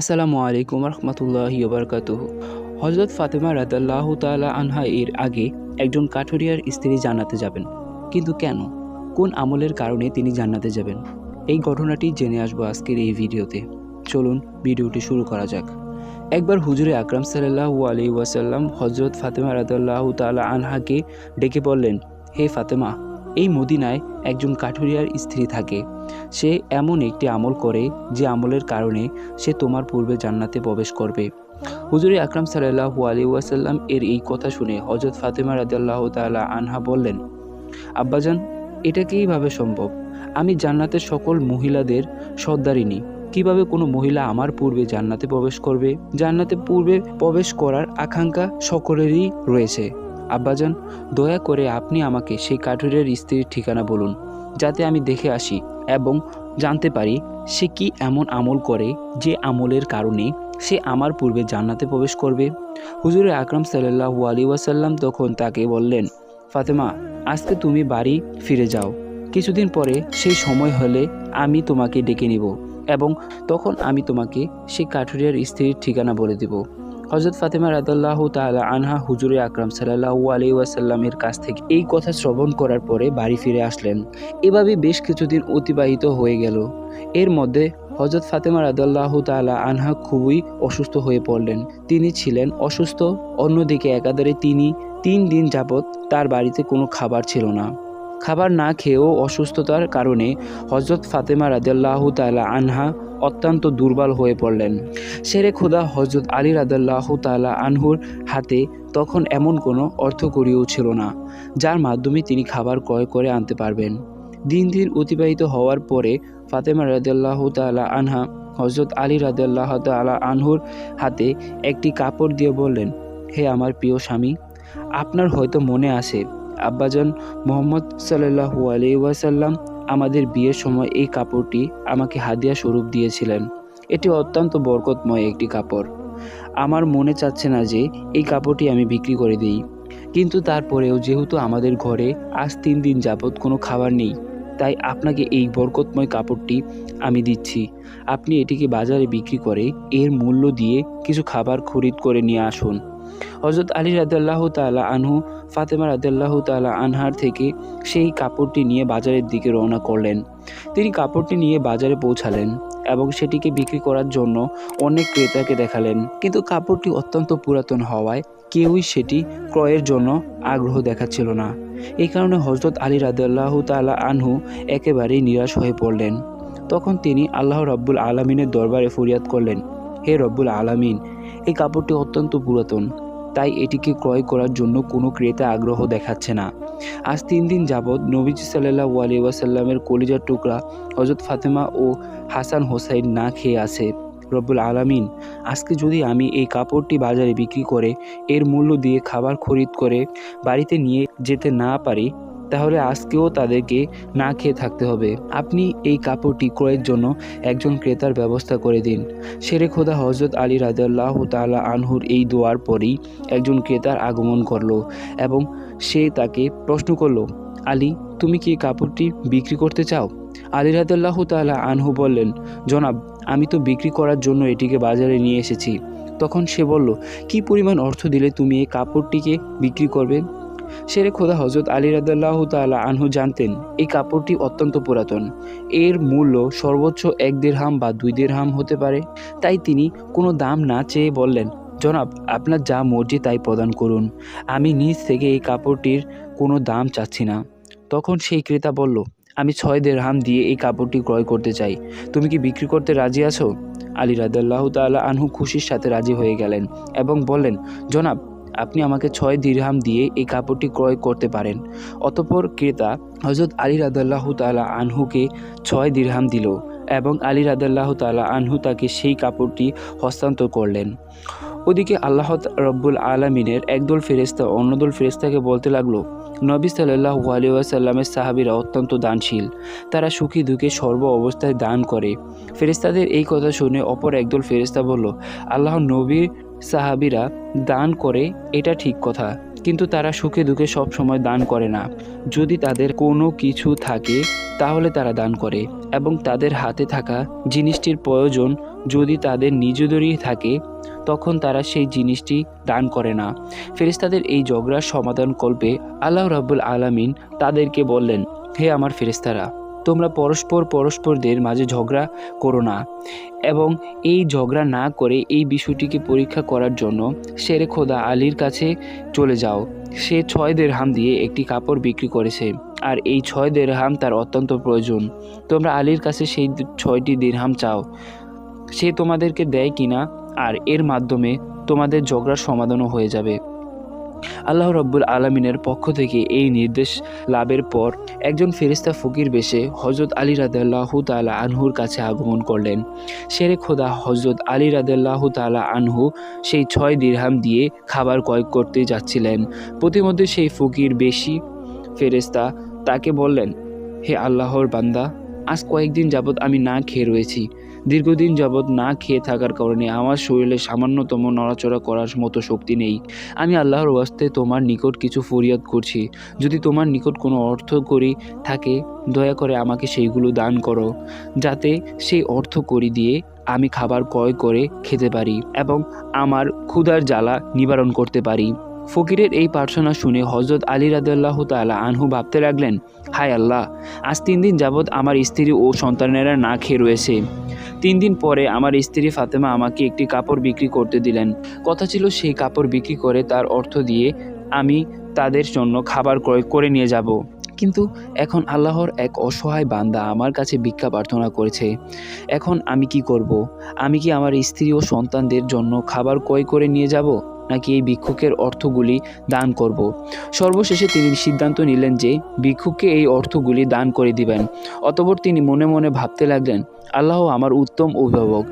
আসসালামু আলাইকুম রহমতুল্লাহি ওবরকাতুহ। হজরত ফাতেমা রাদাল্লাহ তালা আনহা এর আগে একজন কাঠুরিয়ার স্ত্রী জান্নাতে যাবেন। কিন্তু কেন? কোন আমলের কারণে তিনি জান্নাতে যাবেন? এই ঘটনাটি জেনে আসব আজকের এই ভিডিওতে। চলুন ভিডিওটি শুরু করা যাক। একবার হুজুরে আকরাম সাল্লাহু আলি ওয়াসাল্লাম হজরত ফাতেমা রাদাল্লাহ তালা আনহাকে ডেকে বললেন, হে ফাতেমা এই মদিনায় একজন কাঠুরিয়ার স্ত্রী থাকে। সে এমন একটি আমল করে যে আমলের কারণে সে তোমার পূর্বে জান্নাতে প্রবেশ করবে। হুজুরি আকরাম সাল্লাহু আলী ওয়াসাল্লাম এর এই কথা শুনে হজরত ফাতেমা রাদিয়াল্লাহ তাআলা আনহা বললেন, আব্বাজান, এটা কীভাবে সম্ভব? আমি জান্নাতের সকল মহিলাদের সর্দারিনী। কীভাবে কোনো মহিলা আমার পূর্বে জান্নাতে প্রবেশ করবে? জান্নাতে পূর্বে প্রবেশ করার আকাঙ্ক্ষা সকলেরই রয়েছে। আব্বাজান, দয়া করে আপনি আমাকে সেই কাঠুরের স্ত্রীর ঠিকানা বলুন, যাতে আমি দেখে আসি এবং জানতে পারি সে কি এমন আমল করে যে আমলের কারণে সে আমার পূর্বে জান্নাতে প্রবেশ করবে। হুজুরে আকরাম সাল্লাহু আলী ওয়াসাল্লাম তখন তাকে বললেন, ফাতেমা, আজকে তুমি বাড়ি ফিরে যাও। কিছুদিন পরে সেই সময় হলে আমি তোমাকে ডেকে নিব এবং তখন আমি তোমাকে সেই কাঠুরিয়ার স্ত্রীর ঠিকানা বলে দেব। হজরত ফাতেমা রাদাল্লাহ তালা আনহা হুজুরে আকরাম সাল্লাহু আলি ওয়াসাল্লামের কাছ থেকে এই কথা শ্রবণ করার পরে বাড়ি ফিরে আসলেন। এভাবে বেশ কিছুদিন অতিবাহিত হয়ে গেল। এর মধ্যে হজরত ফাতেমা রাদাল্লাহ তালা আনহা খুবই অসুস্থ হয়ে পড়লেন। তিনি ছিলেন অসুস্থ, অন্যদিকে একাধারে তিনি তিন দিন যাবৎ তার বাড়িতে কোনো খাবার ছিল না। খাবার না খেয়েও অসুস্থতার কারণে হজরত ফাতেমা রাদাল্লাহ তালা আনহা অত্যন্ত দুর্বল হয়ে পড়লেন। সেরে খোদা হজরত আলী রাদাল্লাহ তালা আনহুর হাতে তখন এমন কোনো অর্থকরীয় ছিল না, যার মাধ্যমে তিনি খাবার ক্রয় করে আনতে পারবেন। দিন দিন অতিবাহিত হওয়ার পরে ফাতেমা রাদাল্লাহ তালা আনহা হজরত আলী রাদাল্লাহ তালা আনহুর হাতে একটি কাপড় দিয়ে বললেন, হে আমার প্রিয় স্বামী, আপনার হয়তো মনে আছে আব্বাজান মোহাম্মদ সাল্লাহু আলি ওয়াসাল্লাম আমাদের বিয়ের সময় এই কাপড়টি আমাকে হাদিয়া স্বরূপ দিয়েছিলেন। এটি অত্যন্ত বরকতময় একটি কাপড়। আমার মনে চাচ্ছে না যে এই কাপড়টি আমি বিক্রি করে দিই। কিন্তু তারপরেও যেহেতু আমাদের ঘরে আজ তিন দিন যাবৎ কোনো খাবার নেই, তাই আপনাকে এই বরকতময় কাপড়টি আমি দিচ্ছি। আপনি এটিকে বাজারে বিক্রি করে এর মূল্য দিয়ে কিছু খাবার খরিদ করে নিয়ে আসুন। হজরত আলী রাদাল্লাহ তালা আনহু, ফাতেমা রাদাল্লাহ তালা আনহার থেকে সেই কাপড়টি নিয়ে বাজারের দিকে রওনা করলেন। তিনি কাপড়টি নিয়ে বাজারে পৌঁছালেন এবং সেটিকে বিক্রি করার জন্য অনেক ক্রেতাকে দেখালেন। কিন্তু কাপড়টি অত্যন্ত পুরাতন হওয়ায় কেউই সেটি ক্রয়ের জন্য আগ্রহ দেখাচ্ছিল না। এই কারণে হজরত আলী রাদাল্লাহ তালা আনহু একেবারেই নিরাশ হয়ে পড়লেন। তখন তিনি আল্লাহ রব্বুল আলমিনের দরবারে ফরিয়াদ করলেন, হে রব্বুল আলামিন, এই কাপড়টি অত্যন্ত পুরাতন। তাই এটিকে ক্রয় করার জন্য কোনো ক্রেতা আগ্রহ দেখাচ্ছে না। আজ তিন দিন যাবৎ নবীজি সাল্লাহ আলি ওয়াসাল্লামের কলিজার টুকরা হজরত ফাতেমা ও হাসান হোসাইন না খেয়ে আছে। রব্বুল আলামিন, আজকে যদি আমি এই কাপড়টি বাজারে বিক্রি করে এর মূল্য দিয়ে খাবার খরিদ করে বাড়িতে নিয়ে যেতে না পারি তাহলে আজকেও তাদেরকে না খেয়ে থাকতে হবে। আপনি এই কাপড়টি ক্রয়ের জন্য একজন ক্রেতার ব্যবস্থা করে দিন। শেরে খোদা হজরত আলী রাজাল্লাহ তালা আনহুর এই দোয়ার পরেই একজন ক্রেতার আগমন করল এবং সে তাকে প্রশ্ন করল, আলী, তুমি কি কাপড়টি বিক্রি করতে চাও? আলী রাজাল্লাহ তালা আনহু বললেন, জনাব, আমি তো বিক্রি করার জন্য এটিকে বাজারে নিয়ে এসেছি। তখন সে বলল, কি পরিমাণ অর্থ দিলে তুমি এই কাপড়টিকে বিক্রি করবে? শেরে খোদা হজরত আলী রাদাল্লাহ তালা আনহু জানতেন, এই কাপড়টি অত্যন্ত পুরাতন। এর মূল্য সর্বোচ্চ এক দেড়হাম বা দুই দেড়হাম হতে পারে। তাই তিনি কোনো দাম না চেয়ে বললেন, জনাব, আপনার যা মর্জি তাই প্রদান করুন। আমি নিজ থেকে এই কাপড়টির কোনো দাম চাচ্ছি না। তখন সেই ক্রেতা বলল, আমি ছয় দেড়হাম দিয়ে এই কাপড়টি ক্রয় করতে চাই। তুমি কি বিক্রি করতে রাজি আছো? আলী রাদাল্লাহ তাল্লাহ আনহু খুশির সাথে রাজি হয়ে গেলেন এবং বললেন, জনাব আপনি আমাকে ছয় দিরহাম দিয়ে এই কাপড়টি ক্রয় করতে পারেন। অতপর ক্রেতা হজরত আলী রাদাল্লাহ তালা আনহুকে ছয় দিরহাম দিল এবং আলী রাদাল্লাহ তালা আনহু তাকে সেই কাপড়টি হস্তান্তর করলেন। ওদিকে আল্লাহ রব্বুল আলমিনের একদল ফেরেস্তা অন্যদল ফেরেস্তাকে বলতে লাগল, নবী সাল্লাহ আলিয়াসাল্লামের সাহাবিরা অত্যন্ত দানশীল। তারা সুখী দুঃখে সর্ব অবস্থায় দান করে। ফেরেস্তাদের এই কথা শুনে অপর একদল ফেরেস্তা বলল আল্লাহ নবীর সাহাবিরা দান করে, এটা ঠিক কথা। কিন্তু তারা সুখে দুঃখে সব সময় দান করে না। যদি তাদের কোনো কিছু থাকে, তাহলে তারা দান করে। এবং তাদের হাতে থাকা জিনিসটির প্রয়োজন যদি তাদের নিজেদেরই থাকে, তখন তারা সেই জিনিসটি দান করে না। ফেরেশতাদের এই ঝগড়ার সমাধান কল্পে আল্লাহ রাব্বুল আলামিন তাদেরকে বললেন, হে আমার ফেরেশতারা তোমরা পরস্পর পরস্পরদের মাঝে ঝগড়া করো না এবং এই ঝগড়া না করে এই বিষয়টিকে পরীক্ষা করার জন্য শেরে খোদা আলীর কাছে চলে যাও। সে ছয় দেড়হাম দিয়ে একটি কাপড় বিক্রি করেছে আর এই ছয় দেড়হাম তার অত্যন্ত প্রয়োজন। তোমরা আলীর কাছে সেই ছয়টি দেড়হাম চাও। সে তোমাদেরকে দেয় কিনা আর এর মাধ্যমে তোমাদের ঝগড়ার সমাধানও হয়ে যাবে। আল্লাহ রব্বুল আলমিনের পক্ষ থেকে এই নির্দেশ লাভের পর একজন ফেরিস্তা ফকির বেশে হজরত আলী রাদাল্লাহ তালা আনহুর কাছে আগমন করলেন। শেরে খোদা হজরত আলী রাদাল্লাহ তালা আনহু সেই ছয় দিরহাম দিয়ে খাবার ক্রয় করতে যাচ্ছিলেন। প্রতিমধ্যে সেই ফকির বেশি ফেরেস্তা তাকে বললেন, হে আল্লাহর বান্দা, আজ কয়েকদিন যাবৎ আমি না খেয়ে রয়েছি। দীর্ঘদিন যাবৎ না খেয়ে থাকার কারণে আমার শরীরে সামান্যতম নড়াচড়া করার মতো শক্তি নেই। আমি আল্লাহর ওয়াস্তে তোমার নিকট কিছু ফরিয়াদ করছি। যদি তোমার নিকট কোনো অর্থ করি থাকে, দয়া করে আমাকে সেইগুলো দান করো, যাতে সেই অর্থ করি দিয়ে আমি খাবার ক্রয় করে খেতে পারি এবং আমার ক্ষুধার জ্বালা নিবারণ করতে পারি। ফকিরের এই প্রার্থনা শুনে হজরত আলী রাদাল্লাহ তালা আনহু ভাবতে লাগলেন, হায় আল্লাহ, আজ তিন দিন যাবৎ আমার স্ত্রী ও সন্তানেরা না খেয়ে রয়েছে। তিন দিন পরে আমার স্ত্রী ফাতেমা আমাকে একটি কাপড় বিক্রি করতে দিলেন। কথা ছিল সেই কাপড় বিক্রি করে তার অর্থ দিয়ে আমি তাদের জন্য খাবার ক্রয় করে নিয়ে যাব। কিন্তু এখন আল্লাহর এক অসহায় বান্দা আমার কাছে ভিক্ষা প্রার্থনা করেছে। এখন আমি কি করব। আমি কি আমার স্ত্রী ও সন্তানদের জন্য খাবার ক্রয় করে নিয়ে যাব? নাকি এই ভিক্ষুকের অর্থগুলি দান করব। সর্বশেষে তিনি সিদ্ধান্ত নিলেন যে ভিক্ষুককে এই অর্থগুলি দান করে দিবেন অতপর তিনি মনে মনে ভাবতে লাগলেন আল্লাহ আমার উত্তম অভিভাবক।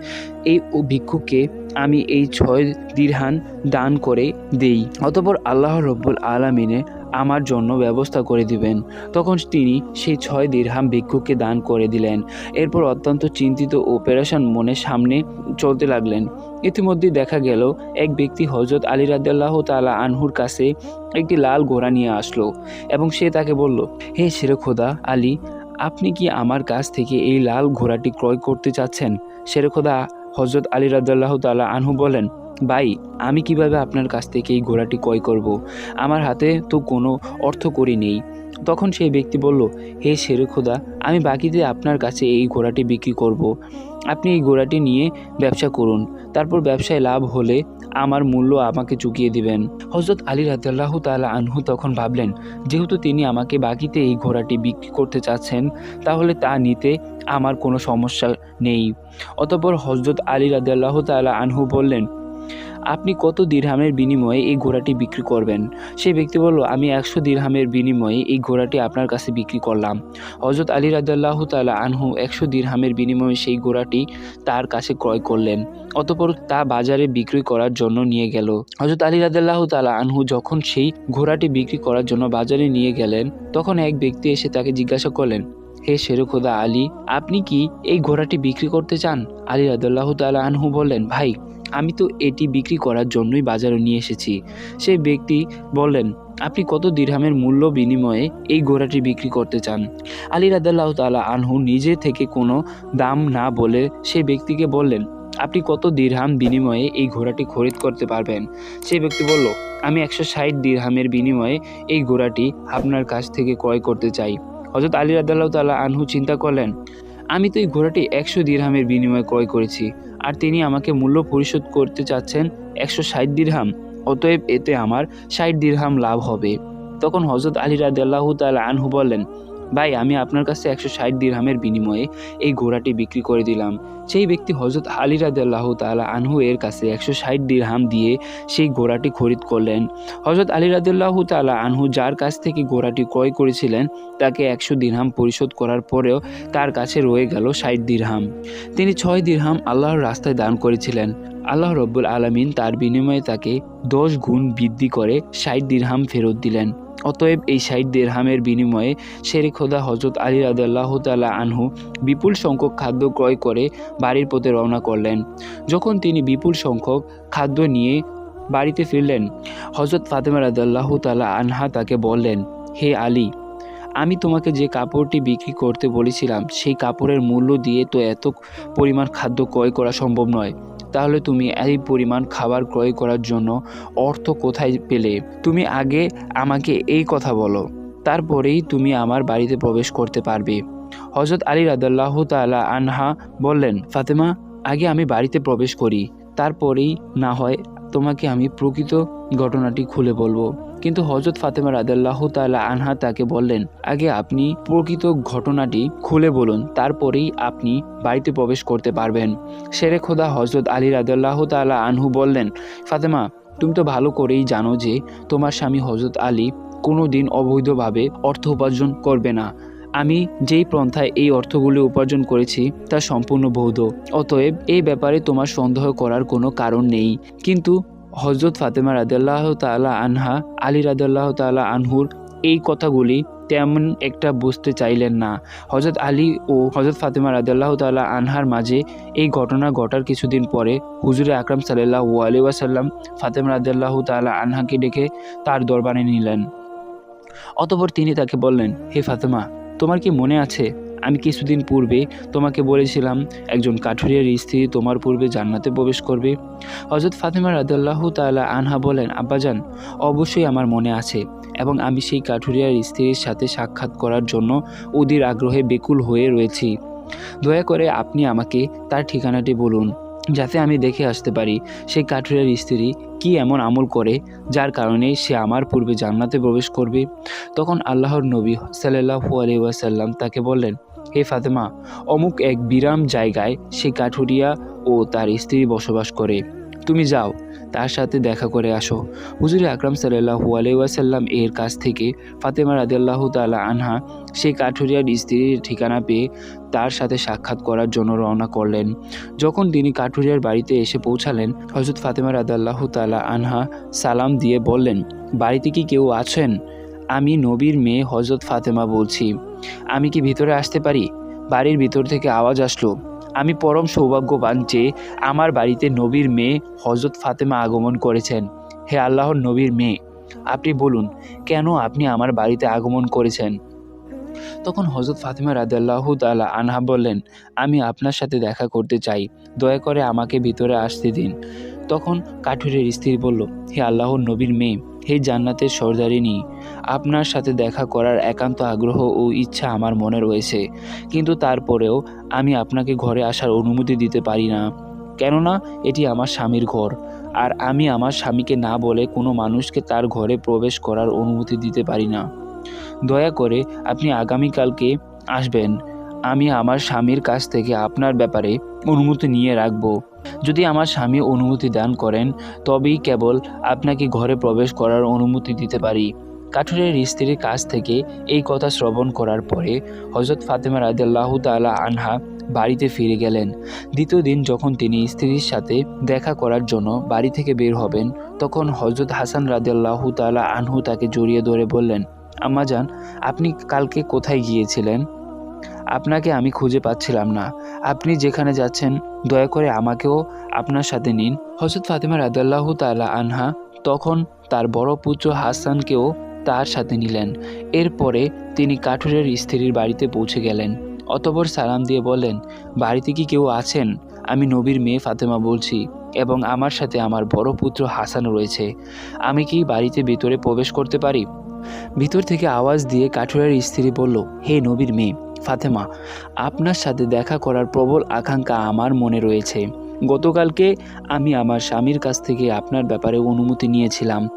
এই ও ভিক্ষুককে আমি এই ছয় দিরহান দান করে দেই। অতপর আল্লাহ রব্বুল আলমিনে আমার জন্য ব্যবস্থা করে দিবেন। তখন তিনি সেই ছয় দিরহাম ভিক্ষুককে দান করে দিলেন। এরপর অত্যন্ত চিন্তিত ও পেরেশান মনে সামনে চলতে লাগলেন। ইতিমধ্যে দেখা গেল, এক ব্যক্তি হজরত আলী রাদ্দাল্লাহ তালা আনহুর কাছে একটি লাল ঘোড়া নিয়ে আসলো এবং সে তাকে বলল, হে শেরে খোদা আলী আপনি কি আমার কাছ থেকে এই লাল ঘোড়াটি ক্রয় করতে চাচ্ছেন শেরে খোদা হজরত আলী রাজাল্লাহ তালা আনহু বলেন, ভাই, আমি কীভাবে আপনার কাছ থেকে এই ঘোড়াটি ক্রয় করব। আমার হাতে তো কোনো অর্থ করি নেই তখন সেই ব্যক্তি বলল, হে শেরে আমি বাকিতে আপনার কাছে এই ঘোড়াটি বিক্রি করব। আপনি এই ঘোড়াটি নিয়ে ব্যবসা করুন। তারপর ব্যবসায় লাভ হলে আমার মূল্য আমাকে চুকিয়ে দিবেন। হজরত আলী রাতাল্লাহ তালা আনহু তখন ভাবলেন, যেহেতু তিনি আমাকে বাকিতে এই ঘোড়াটি বিক্রি করতে চাচ্ছেন, তাহলে তা নিতে আমার কোনো সমস্যা নেই। অতপর হজরত আলী রাদিয়াল্লাহ তালা আনহু বললেন আপনি কত দিরহামের বিনিময়ে এই ঘোড়াটি বিক্রি করবেন? সেই ব্যক্তি বলল, আমি একশো দিরহামের বিনিময়ে এই ঘোড়াটি আপনার কাছে বিক্রি করলাম। হজরত আলী রাদাল্লাহ তালা আনহু একশো দিরহামের বিনিময়ে সেই ঘোড়াটি তার কাছে ক্রয় করলেন। অতপর তা বাজারে বিক্রি করার জন্য নিয়ে গেল। হজরত আলী রাদাল্লাহ তালা আনহু যখন সেই ঘোড়াটি বিক্রি করার জন্য বাজারে নিয়ে গেলেন, তখন এক ব্যক্তি এসে তাকে জিজ্ঞাসা করলেন, হে শেরখোদা আলী, আপনি কি এই ঘোড়াটি বিক্রি করতে চান? আলী রাদাল্লাহ তালা আনহু বললেন, ভাই আমি তো এটি বিক্রি করার জন্যই বাজারে নিয়ে এসেছি। সেই ব্যক্তি বললেন, আপনি কত দিরহামের মূল্য বিনিময়ে এই ঘোড়াটি বিক্রি করতে চান? আলী রাদাল্লাহ তালা আনহু নিজে থেকে কোনো দাম না বলে সেই ব্যক্তিকে বললেন, আপনি কত দিরহাম বিনিময়ে এই ঘোড়াটি খরিদ করতে পারবেন? সেই ব্যক্তি বলল, আমি একশো ষাট দিরহামের বিনিময়ে এই ঘোড়াটি আপনার কাছ থেকে ক্রয় করতে চাই। হজরত আলী রাদাল্লাহ তালা আনহু চিন্তা করলেন, আমি তো এই ঘোড়াটি একশো দিরহামের বিনিময়ে ক্রয় করেছি। আর তিনি আমাকে মূল্য পরিশোধ করতে চাচ্ছেন একশো ষাট দিরহাম। অতএব এতে আমার ষাট দিরহাম লাভ হবে। তখন হজরত আলী রাদেল্লাহ তাল আনহু বললেন ভাই, আমি আপনার কাছে একশো ষাট দিরহামের বিনিময়ে এই ঘোড়াটি বিক্রি করে দিলাম। সেই ব্যক্তি হজরত আলী রাদিয়াল্লাহু তাআলা আনহু এর কাছে একশো ষাট দিরহাম দিয়ে সেই ঘোড়াটি খরিদ করলেন। হজরত আলী রাদিয়াল্লাহু তাআলা আনহু যার কাছ থেকে ঘোড়াটি ক্রয় করেছিলেন, তাকে একশো দিরহাম পরিশোধ করার পরেও তার কাছে রয়ে গেল ষাট দিরহাম। তিনি ছয় দিরহাম আল্লাহর রাস্তায় দান করেছিলেন। আল্লাহ রব্বুল আলমিন তার বিনিময়ে তাকে দশ গুণ বৃদ্ধি করে ষাট দিরহাম ফেরত দিলেন। অতএব এই ষাট দেড়হামের বিনিময়ে শেরে খোদা হজরত আলী রাদাল্লাহ তালা আনহু বিপুল সংখ্যক খাদ্য ক্রয় করে বাড়ির পথে রওনা করলেন। যখন তিনি বিপুল সংখ্যক খাদ্য নিয়ে বাড়িতে ফিরলেন হজরত ফাতেমা রাদাল্লাহ তালা আনহা তাকে বললেন, হে আলী, আমি তোমাকে যে কাপড়টি বিক্রি করতে বলেছিলাম, সেই কাপড়ের মূল্য দিয়ে তো এত পরিমাণ খাদ্য ক্রয় করা সম্ভব নয়। তাহলে তুমি এই পরিমাণ খাবার ক্রয় করার জন্য অর্থ কোথায় পেলে? তুমি আগে আমাকে এই কথা বলো। তারপরেই তুমি আমার বাড়িতে প্রবেশ করতে পারবে। হজরত আলী রাদাল্লাহ তালা আনহা বললেন, ফাতেমা, আগে আমি বাড়িতে প্রবেশ করি। তারপরেই না হয় তোমাকে আমি প্রকৃত ঘটনাটি খুলে বলব। কিন্তু হজরত ফাতেমা রাদাল্লাহ তালা আনহা তাকে বললেন, আগে আপনি প্রকৃত ঘটনাটি খুলে বলুন, তারপরেই আপনি বাড়িতে প্রবেশ করতে পারবেন। শেরে খোদা হজরত আলী রাদাল্লাহ তালা আনহু বললেন, ফাতেমা, তুমি তো ভালো করেই জানো যে তোমার স্বামী হজরত আলী কোনো দিন অবৈধভাবে অর্থ উপার্জন করবে না। আমি যেই পন্থায় এই অর্থগুলি উপার্জন করেছি, তা সম্পূর্ণ বৌদ্ধ। অতএব এই ব্যাপারে তোমার সন্দেহ করার কোনো কারণ নেই। কিন্তু হজরত ফাতেমা রাদাল্লাহ তালা আনহা, আলী রাদাল্লাহ তালা আনহুর এই কথাগুলি তেমন একটা বুঝতে চাইলেন না। হজরত আলী ও হজরত ফাতেমা রাদাল্লাহ তালা আনহার মাঝে এই ঘটনা ঘটার কিছুদিন পরে হুজুরে আকরাম সাল্লাহ আলী ওয়াসাল্লাম ফাতেমা রাদাল্লাহ তালা আনহাকে ডেকে তার দরবারে নিলেন। অতপর তিনি তাকে বললেন, হে ফাতেমা তোমার কি মনে আছে? আমি কিছুদিন পূর্বে তোমাকে বলেছিলাম, একজন কাঠুরিয়ার স্ত্রী তোমার পূর্বে জান্নাতে প্রবেশ করবে। হজরত ফাতেমা রাদাল্লাহ তালা আনহা বলেন, আব্বাজান, অবশ্যই আমার মনে আছে এবং আমি সেই কাঠুরিয়ার স্ত্রীর সাথে সাক্ষাৎ করার জন্য অধীর আগ্রহে বেকুল হয়ে রয়েছি। দয়া করে আপনি আমাকে তার ঠিকানাটি বলুন। যাতে আমি দেখে আসতে পারি সেই কাঠুরের স্ত্রী কি এমন আমল করে, যার কারণে সে আমার পূর্বে জান্নাতে প্রবেশ করবে। তখন আল্লাহর নবী সাল্লাহু আলি ওয়াসাল্লাম তাকে বললেন, হে ফাতেমা, অমুক এক বিরাম জায়গায় সেই কাঠুরিয়া ও তার স্ত্রী বসবাস করে। তুমি যাও তার সাথে দেখা করে আসো। হুজুরে আকরাম সাল্লাহু আলাইসাল্লাম এর কাছ থেকে ফাতেমা রাদিয়াল্লাহ তালা আনহা সেই কাঠুরিয়ার স্ত্রীর ঠিকানা পেয়ে তার সাথে সাক্ষাৎ করার জন্য রওনা করলেন। যখন তিনি কাঠুরিয়ার বাড়িতে এসে পৌঁছালেন হজরত ফাতেমা রাদাল্লাহ তালা আনহা সালাম দিয়ে বললেন, বাড়িতে কি কেউ আছেন? আমি নবীর মেয়ে হজরত ফাতেমা বলছি। আমি কি ভিতরে আসতে পারি? বাড়ির ভিতর থেকে আওয়াজ আসলো। আমি পরম সৌভাগ্যবান যে আমার বাড়িতে নবীর মেয়ে হজরত ফাতেমা আগমন করেছেন। হে আল্লাহর নবীর মেয়ে, আপনি বলুন, কেন আপনি আমার বাড়িতে আগমন করেছেন? তখন হজরত ফাতেমা রাদাল্লাহু তালা আনহা বললেন, আমি আপনার সাথে দেখা করতে চাই, দয়া করে আমাকে ভিতরে আসতে দিন। তখন কাঠুরের স্ত্রী বলল, হে আল্লাহর নবীর মেয়ে, হে জান্নাতের সর্দারিনী আপনার সাথে দেখা করার একান্ত আগ্রহ ও ইচ্ছা আমার মনে রয়েছে। কিন্তু তারপরেও আমি আপনাকে ঘরে আসার অনুমতি দিতে পারি না। কেননা, এটি আমার স্বামীর ঘর। আর আমি আমার স্বামীকে না বলে কোনো মানুষকে তার ঘরে প্রবেশ করার অনুমতি দিতে পারি না। দয়া করে আপনি আগামীকালকে আসবেন। আমি আমার স্বামীর কাছ থেকে আপনার ব্যাপারে অনুমতি নিয়ে রাখব। যদি আমার স্বামী অনুমতি দান করেন, তবেই কেবল আপনাকে ঘরে প্রবেশ করার অনুমতি দিতে পারি। কাঠুরের স্ত্রীর কাছ থেকে এই কথা শ্রবণ করার পরে হজরত ফাতেমা রাদিয়াল্লাহ তালা আনহা বাড়িতে ফিরে গেলেন। দ্বিতীয় দিন যখন তিনি স্ত্রীর সাথে দেখা করার জন্য বাড়ি থেকে বের হবেন, তখন হজরত হাসান রাদিয়াল্লাহ তালা আনহু তাকে জড়িয়ে ধরে বললেন আম্মাজান আপনি কালকে কোথায় গিয়েছিলেন? আপনাকে আমি খুঁজে পাচ্ছিলাম না। আপনি যেখানে যাচ্ছেন, দয়া করে আমাকেও আপনার সাথে নিন। হজরত ফাতেমা রাদাল্লাহ তালা আনহা তখন তার বড় পুত্র হাসানকেও তার সাথে নিলেন। এরপরে তিনি কাঠুরের স্ত্রীর বাড়িতে পৌঁছে গেলেন। অতপর সালাম দিয়ে বলেন বাড়িতে কি কেউ আছেন? আমি নবীর মেয়ে ফাতেমা বলছি এবং আমার সাথে আমার বড় পুত্র হাসান রয়েছে। আমি কি বাড়িতে ভিতরে প্রবেশ করতে পারি? ভিতর থেকে আওয়াজ দিয়ে কাঠুরের স্ত্রী বলল, হে নবীর মেয়ে ফাতেমা, আপনার সাথে দেখা করার প্রবল আকাঙ্ক্ষা আমার মনে রয়েছে। গতকালকে আমি আমার স্বামীর কাছ থেকে আপনার ব্যাপারে অনুমতি নিয়েছিলাম।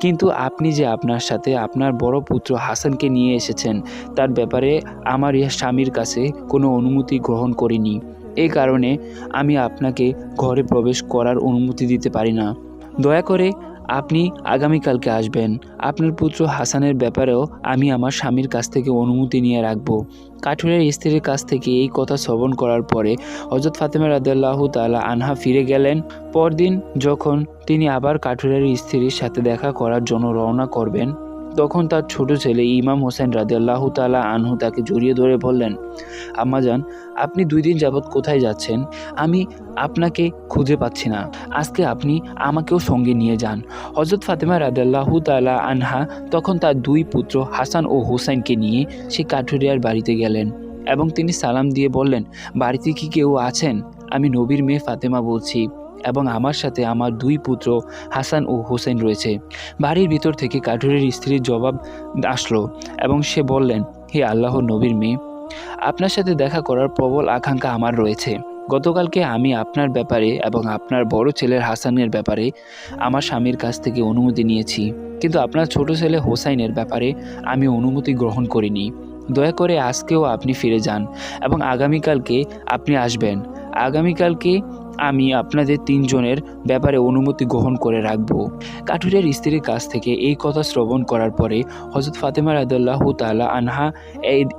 কিন্তু আপনি যে আপনার সাথে আপনার বড় পুত্র হাসানকে নিয়ে এসেছেন, তার ব্যাপারে আমার স্বামীর কাছে কোনো অনুমতি গ্রহণ করিনি। এই কারণে আমি আপনাকে ঘরে প্রবেশ করার অনুমতি দিতে পারি না। দয়া করে আপনি আগামীকালকে আসবেন। আপনার পুত্র হাসানের ব্যাপারেও আমি আমার স্বামীর কাছ থেকে অনুমতি নিয়ে রাখব। কাঠুরের স্ত্রীর কাছ থেকে এই কথা শ্রবণ করার পরে হজরত ফাতেমা রাদাল্লাহ তালা আনহা ফিরে গেলেন। পরদিন যখন তিনি আবার কাঠুরের স্ত্রীর সাথে দেখা করার জন্য রওনা করবেন তখন তার ছোট ছেলে ইমাম হোসেন রাদিয়াল্লাহ তালা আনহু তাকে জড়িয়ে ধরে বললেন আম্মাজান আপনি দুই দিন যাবৎ কোথায় যাচ্ছেন? আমি আপনাকে খুঁজে পাচ্ছি না। আজকে আপনি আমাকেও সঙ্গে নিয়ে যান। হজরত ফাতেমা রাদিয়াল্লাহু তালা আনহা তখন তার দুই পুত্র হাসান ও হুসাইনকে নিয়ে সে কাঠুরিয়ার বাড়িতে গেলেন এবং তিনি সালাম দিয়ে বললেন, বাড়িতে কি কেউ আছেন? আমি নবীর মেয়ে ফাতেমা বলছি। এবং আমার সাথে আমার দুই পুত্র হাসান ও হুসেন রয়েছে। বাড়ির ভিতর থেকে কাঠুরের স্ত্রীর জবাব আসলো এবং সে বললেন, হে আল্লাহর নবীর মেয়ে, আপনার সাথে দেখা করার প্রবল আকাঙ্ক্ষা আমার রয়েছে। গতকালকে আমি আপনার ব্যাপারে এবং আপনার বড় ছেলের হাসানের ব্যাপারে আমার স্বামীর কাছ থেকে অনুমতি নিয়েছি। কিন্তু আপনার ছোট ছেলে হোসাইনের ব্যাপারে আমি অনুমতি গ্রহণ করিনি। দয়া করে আজকেও আপনি ফিরে যান এবং আগামীকালকে আপনি আসবেন। আগামীকালকে আমি আপনাদের তিনজনের ব্যাপারে অনুমতি গ্রহণ করে রাখব। কাঠুরের স্ত্রীর কাছ থেকে এই কথা শ্রবণ করার পরে হজরত ফাতেমা রাদাল্লাহ তালা আনহা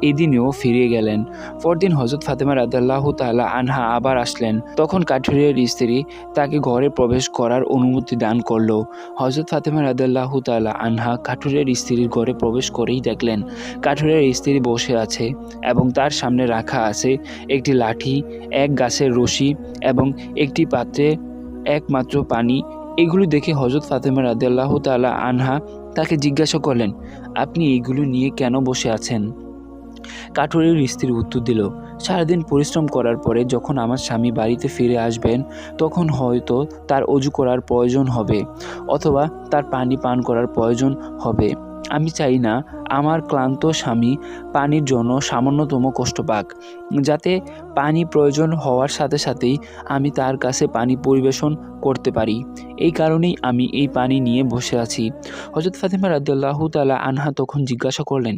এদিনেও ফিরে গেলেন। পরদিন হজরত ফাতেমা রাদাল্লাহ তালা আনহা আবার আসলেন। তখন কাঠুরের স্ত্রী তাকে ঘরে প্রবেশ করার অনুমতি দান করল। হজরত ফাতেমা রাদাল্লাহ তালা আনহা কাঠুরের স্ত্রীর ঘরে প্রবেশ করেই দেখলেন। কাঠুরের স্ত্রী বসে আছে এবং তার সামনে রাখা আছে একটি লাঠি, এক গাছের রশি এবং একটি পাত্রে একমাত্র পানি। এগুলো দেখে হজরত ফাতেমা রাদিয়াল্লাহু তাআলা আনহা তাকে জিজ্ঞাসা করলেন, আপনি এইগুলো নিয়ে কেন বসে আছেন? কাঠুরের স্ত্রী উত্তর দিল, সারাদিন পরিশ্রম করার পরে যখন আমার স্বামী বাড়িতে ফিরে আসবেন, তখন হয়তো তার অজু করার প্রয়োজন হবে, অথবা তার পানি পান করার প্রয়োজন হবে। আমি চাই না আমার ক্লান্ত স্বামী পানির জন্য সামান্যতম কষ্ট পাক, যাতে পানি প্রয়োজন হওয়ার সাথে সাথেই আমি তার কাছে পানি পরিবেশন করতে পারি। এই কারণেই আমি এই পানি নিয়ে বসে আছি। হজরত ফাতিমা রাদিয়াল্লাহু তালা আনহা তখন জিজ্ঞাসা করলেন,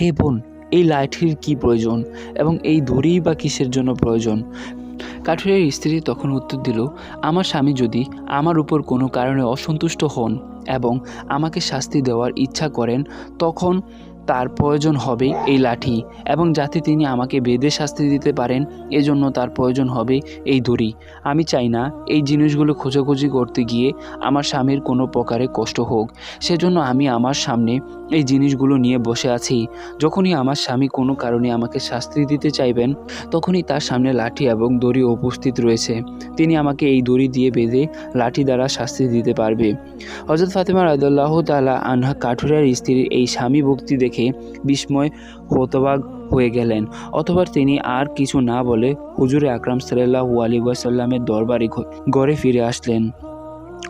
হে বোন, এই লাঠির কি প্রয়োজন এবং এই দড়ি বা কিসের জন্য প্রয়োজন? কাঠুরের স্ত্রী তখন উত্তর দিল, আমার স্বামী যদি আমার উপর কোনো কারণে অসন্তুষ্ট হন এবং আমাকে শাস্তি দেওয়ার ইচ্ছা করেন, তখন তার প্রয়োজন হবে এই লাঠি এবং যাতে তিনি আমাকে বেঁধে শাস্তি দিতে পারেন, এজন্য তার প্রয়োজন হবে এই দড়ি। আমি চাই না এই জিনিসগুলো খোঁজাখুঁজি করতে গিয়ে আমার স্বামীর কোনো প্রকারে কষ্ট হোক। সেজন্য আমি আমার সামনে এই জিনিসগুলো নিয়ে বসে আছি। যখনই আমার স্বামী কোনো কারণে আমাকে শাস্তি দিতে চাইবেন, তখনই তার সামনে লাঠি এবং দড়ি উপস্থিত রয়েছে। তিনি আমাকে এই দড়ি দিয়ে বেঁধে লাঠি দ্বারা শাস্তি দিতে পারবে। হজরত ফাতেমা রাদুল্লাহ তালা আনহা কাঠুরার স্ত্রীর এই স্বামী ভক্তি দেখে বিস্ময় হতবাগ হয়ে গেলেন। অথবা তিনি আর কিছু না বলে হুজুরে আকরাম সাল্লাহ আলী ওয়াসাল্লামের দরবারে ঘরে ফিরে আসলেন।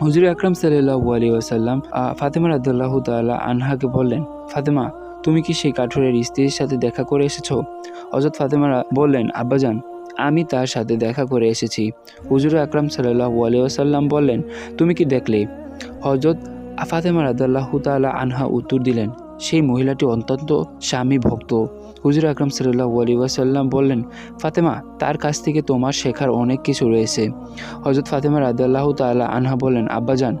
হুজুর আকরাম সাল্লাহ আলী ওয়াসাল্লাম ফাতেমা রাদুল্লাহ তাল্লাহ আনহাকে বললেন, ফাতেমা, তুমি কি সেই কাঠুরের স্ত্রীর সাথে দেখা করে এসেছ? হজরত ফাতেমারা বললেন, আব্বাজান, আমি তার সাথে দেখা করে এসেছি। হুজুর আকরাম সাল্লাহ আলী ওয়াসাল্লাম বললেন, তুমি কি দেখলে? হজরত ফাতেমা রাদাল্লাহ তালা আনহা উত্তর দিলেন সেই মহিলাটি অত্যন্ত স্বামী ভক্ত। হুজুর আকরম সাল্লাহ আলী ওয়াসাল্লাম বললেন, ফাতেমা, তার কাছ থেকে তোমার শেখার অনেক কিছু রয়েছে। হজরত ফাতেমা রাদাল্লাহ তালা আনহা বললেন আব্বাজান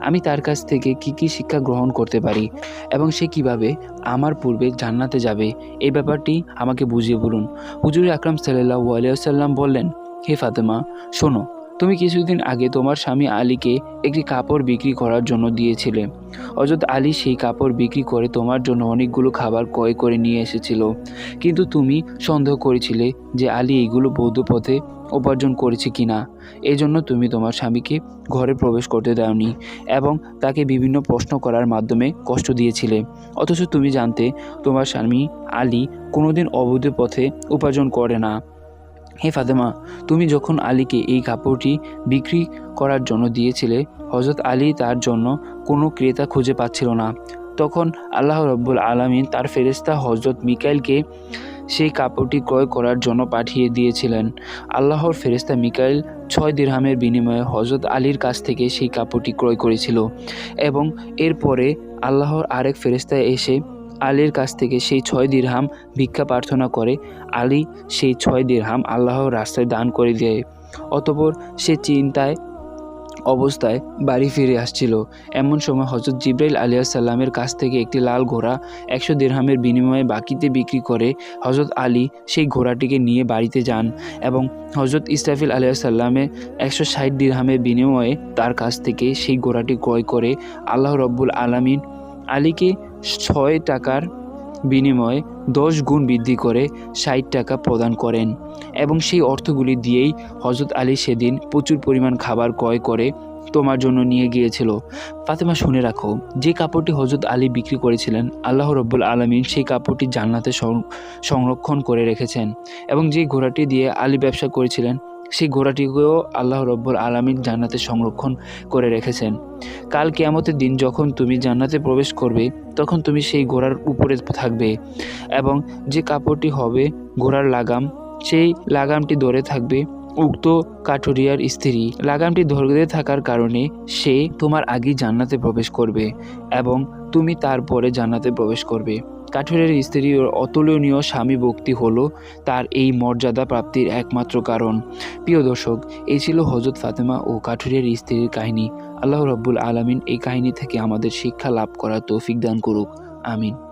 আমি তার কাছ থেকে কি কি শিক্ষা গ্রহণ করতে পারি এবং সে কীভাবে আমার পূর্বে জান্নাতে যাবে? এই ব্যাপারটি আমাকে বুঝিয়ে বলুন। হুজুর আকরম সাল্লাহ আলিয়াল্লাম বললেন, হে ফাতেমা, শোনো তুমি কিছুদিন আগে তোমার স্বামী আলীকে একটি কাপড় বিক্রি করার জন্য দিয়েছিলে। অযথ আলী সেই কাপড় বিক্রি করে তোমার জন্য অনেকগুলো খাবার ক্রয় করে নিয়ে এসেছিল। কিন্তু তুমি সন্দেহ করেছিলে যে আলী এইগুলো বৌদ্ধ পথে উপার্জন করেছে কি কিনা। এজন্য তুমি তোমার স্বামীকে ঘরে প্রবেশ করতে দাওনি এবং তাকে বিভিন্ন প্রশ্ন করার মাধ্যমে কষ্ট দিয়েছিলে। অথচ তুমি জানতে তোমার স্বামী আলী কোনোদিন অবৈধ পথে উপার্জন করে না। হে ফাতেমা, তুমি যখন আলীকে এই কাপড়টি বিক্রি করার জন্য দিয়েছিলে হজরত আলী তার জন্য কোনো ক্রেতা খুঁজে পাচ্ছিল না। তখন আল্লাহ রব্বুল আলমিন তার ফেরেস্তা হজরত মিকাইলকে সেই কাপড়টি ক্রয় করার জন্য পাঠিয়ে দিয়েছিলেন। আল্লাহর ফেরেস্তা মিকাইল ছয় দিরহামের বিনিময়ে হজরত আলীর কাছ থেকে সেই কাপড়টি ক্রয় করেছিল এবং এরপরে আল্লাহর আরেক ফেরেস্তা এসে আলীর কাছ থেকে সেই ছয় দিরহাম ভিক্ষা প্রার্থনা করে। আলী সেই ছয় দিরহাম আল্লাহর রাস্তায় দান করে দেয়। অতপর সে চিন্তায় অবস্থায় বাড়ি ফিরে আসছিল। এমন সময় হজরত জিব্রাইল আলিয়া সাল্লামের কাছ থেকে একটি লাল ঘোড়া একশো দেড়হামের বিনিময়ে বাকিতে বিক্রি করে হজরত আলী সেই ঘোড়াটিকে নিয়ে বাড়িতে যান এবং হজরত ইস্তাফিল আলিয়া সাল্লামের একশো ষাট দিরহামের বিনিময়ে তার কাছ থেকে সেই ঘোড়াটি ক্রয় করে আল্লাহ রব্বুল আলামিন আলীকে ছয় টাকার বিনিময়ে দশ গুণ বৃদ্ধি করে ষাট টাকা প্রদান করেন এবং সেই অর্থগুলি দিয়েই হজরত আলী সেদিন প্রচুর পরিমাণ খাবার ক্রয় করে তোমার জন্য নিয়ে গিয়েছিল। ফাতেমা শুনে রাখো, যে কাপড়টি হজরত আলী বিক্রি করেছিলেন, আল্লাহ রব্বুল আলমিন সেই কাপড়টি জান্নাতে সংরক্ষণ করে রেখেছেন এবং যে ঘোড়াটি দিয়ে আলী ব্যবসা করেছিলেন সেই ঘোড়াটিকেও আল্লাহ রব্বুল আলামিন জান্নাতে সংরক্ষণ করে রেখেছেন। কাল কেয়ামতের দিন যখন তুমি জান্নাতে প্রবেশ করবে, তখন তুমি সেই ঘোড়ার উপরে থাকবে এবং যে কাপড়টি হবে ঘোড়ার লাগাম, সেই লাগামটি ধরে থাকবে উক্ত কাঠুরিয়ার স্ত্রী। লাগামটি ধরে থাকার কারণে সে তোমার আগেই জান্নাতে প্রবেশ করবে এবং তুমি তারপরে জান্নাতে প্রবেশ করবে। কাঠুরিয়ার স্ত্রীর অতুলনীয় স্বামী ভক্তি হলো তার এই মর্যাদা প্রাপ্তির একমাত্র কারণ। প্রিয় দর্শক এই ছিল হজরত ফাতেমা ও কাঠুরের স্ত্রীর কাহিনী। আল্লাহ রব্বুল আলমিন এই কাহিনী থেকে আমাদের শিক্ষা লাভ করার তৌফিক দান করুক। আমিন।